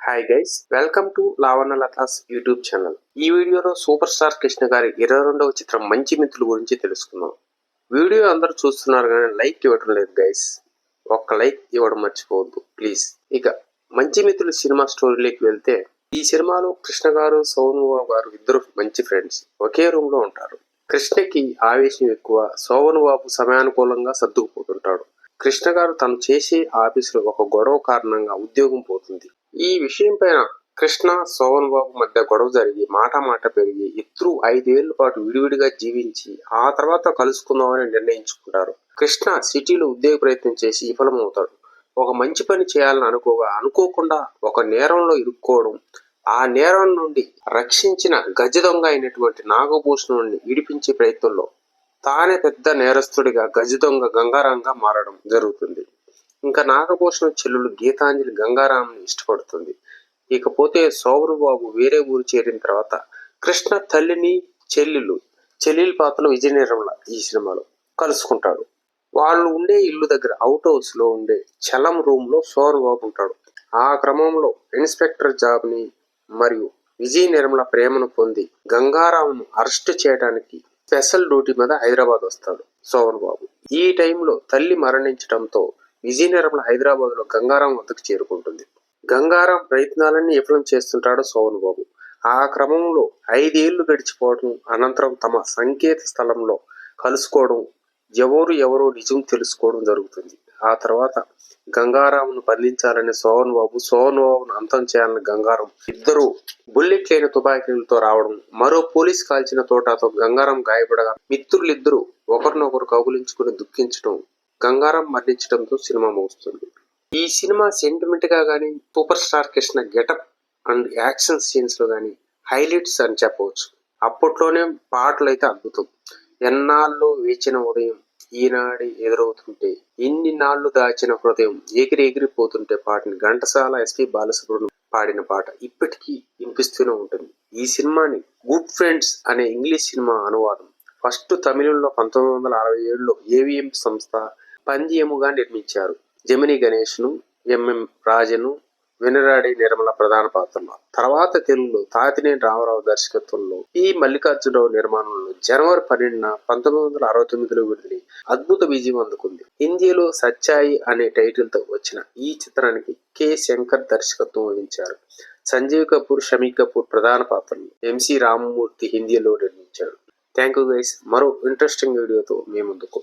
Hi guys welcome to Lavana Latha's YouTube channel ఈ వీడియోలో super star Krishna గారి ఇరవై రెండవ చిత్రం మంచి మిత్రుల గురించి తెలుసుకుందాం. వీడియో అందరూ చూస్తున్నారు కానీ లైక్ ఇవ్వడం లేదు గైస్ ఒక్క లైక్ ఇవ్వడం మర్చిపోవద్దు ప్లీజ్ ఇక మంచి మిత్రులు సినిమా స్టోరీలోకి వెళ్తే ఈ సినిమాలో కృష్ణ గారు సోను బాబు గారు ఇద్దరు మంచి ఫ్రెండ్స్ ఒకే రూమ్లో ఉంటారు. కృష్ణకి ఆవేశం ఎక్కువ సోవను బాబు సమయానుకూలంగా సర్దుకుపోతుంటాడు కృష్ణ గారు తను చేసే ఆఫీసులో ఒక గొడవ కారణంగా ఉద్యోగం పోతుంది. ఈ విషయం పైన కృష్ణ సోవన్ బాబు మధ్య గొడవ జరిగి మాట మాట పెరిగి ఇద్దరు ఐదేళ్ళ పాటు విడివిడిగా జీవించి ఆ తర్వాత కలుసుకుందామని నిర్ణయించుకుంటారు కృష్ణ సిటీలో ఉద్యోగ ప్రయత్నం చేసి విఫలమవుతాడు. ఒక మంచి పని చేయాలని అనుకోగా అనుకోకుండా ఒక నేరంలో ఇరుక్కోవడం ఆ నేరం నుండి రక్షించిన గజ దొంగ అయినటువంటి నాగభూషణుడిని విడిపించే ప్రయత్నంలో తానే పెద్ద నేరస్తుడిగా గజ దొంగ గంగారాంగా మారడం జరుగుతుంది. ఇంకా నాగభూషణ చెల్లెలు గీతాంజలి గంగారాంని ఇష్టపడుతుంది. ఇకపోతే సౌరబాబు బాబు వేరే ఊరు చేరిన తర్వాత కృష్ణ తల్లిని చెల్లెలు చెల్లెల పాత్రలో విజయ నిర్మల ఈ సినిమాలో కలుసుకుంటాడు. వాళ్ళు ఉండే ఇల్లు దగ్గర అవుట్ హౌస్లో ఉండే చలం రూమ్లో సౌరబాబు బాబు ఉంటాడు. ఆ క్రమంలో ఇన్స్పెక్టర్ జాబ్ని మరియు విజయ నిర్మల ప్రేమను పొంది గంగారావును అరెస్ట్ చేయడానికి స్పెషల్ డ్యూటీ మీద హైదరాబాద్ వస్తాడు సోమన్ బాబు. ఈ టైంలో తల్లి మరణించడంతో విజయనగరంలో హైదరాబాద్లో గంగారాం వద్దకు చేరుకుంటుంది. గంగారాం ప్రయత్నాలన్నీ విఫలం చేస్తుంటాడు సోమన్ బాబు. ఆ క్రమంలో ఐదేళ్ళు గడిచిపోవడం అనంతరం తమ సంకేత స్థలంలో కలుసుకోవడం ఎవరు ఎవరో నిజం తెలుసుకోవడం జరుగుతుంది. ఆ తర్వాత గంగారాంను బంధించాలని సోహన్ బాబు సోహన్ బాబును అంతం చేయాలని గంగారం ఇద్దరు బుల్లెట్ లేని తుపాకీలతో రావడం మరో పోలీస్ కాల్చిన తోటతో గంగారం గాయపడగా మిత్రులిద్దరూ ఒకరినొకరు కౌగులించుకుని దుఃఖించడం గంగారం మరణించడంతో సినిమా ముగుస్తుంది. ఈ సినిమా సెంటిమెంట్గా కానీ super star Krishna getup and action సీన్స్లో కానీ హైలైట్స్ అని చెప్పవచ్చు. అప్పట్లోనే పాటలు అయితే అద్భుతం. ఎన్నాళ్ళు వేచిన ఉదయం ఈనాడి ఎదురవుతుంటే ఇన్ని నాళ్ళు దాచిన హృదయం ఎగిరి ఎగిరిపోతుంటే పాటని ఘంటసాల ఎస్పి బాలసుబ్రహ్మణ్యం పాడిన పాట ఇప్పటికీ వినిపిస్తూనే ఉంటుంది. ఈ సినిమాని గుడ్ ఫ్రెండ్స్ అనే ఇంగ్లీష్ సినిమా అనువాదం ఫస్ట్ తమిళంలో పంతొమ్మిది వందల అరవై ఏడులో ఏవిఎం సంస్థ పంజియముగా నిర్మించారు. జమిని గణేష్ను ఎంఎం రాజను వెనురాడి నిర్మల ప్రధాన పాత్రలో తర్వాత తెలుగులో తాతినేని రామారావు దర్శకత్వంలో ఈ మల్లికార్జునరావు నిర్మాణంలో జనవరి పన్నెండున పంతొమ్మిది వందల అరవై తొమ్మిదిలో విడుదలై అద్భుత విజయం అందుకుంది. హిందీలో సచ్చాయి అనే టైటిల్తో వచ్చిన ఈ చిత్రానికి కె. శంకర్ దర్శకత్వం వహించారు. సంజీవ్ కపూర్ షమీ కపూర్ ప్రధాన పాత్రలు. ఎంసి రామమూర్తి హిందీలో నిర్మించాడు. Thank you guys. మరో ఇంట్రెస్టింగ్ వీడియోతో మీ ముందుకు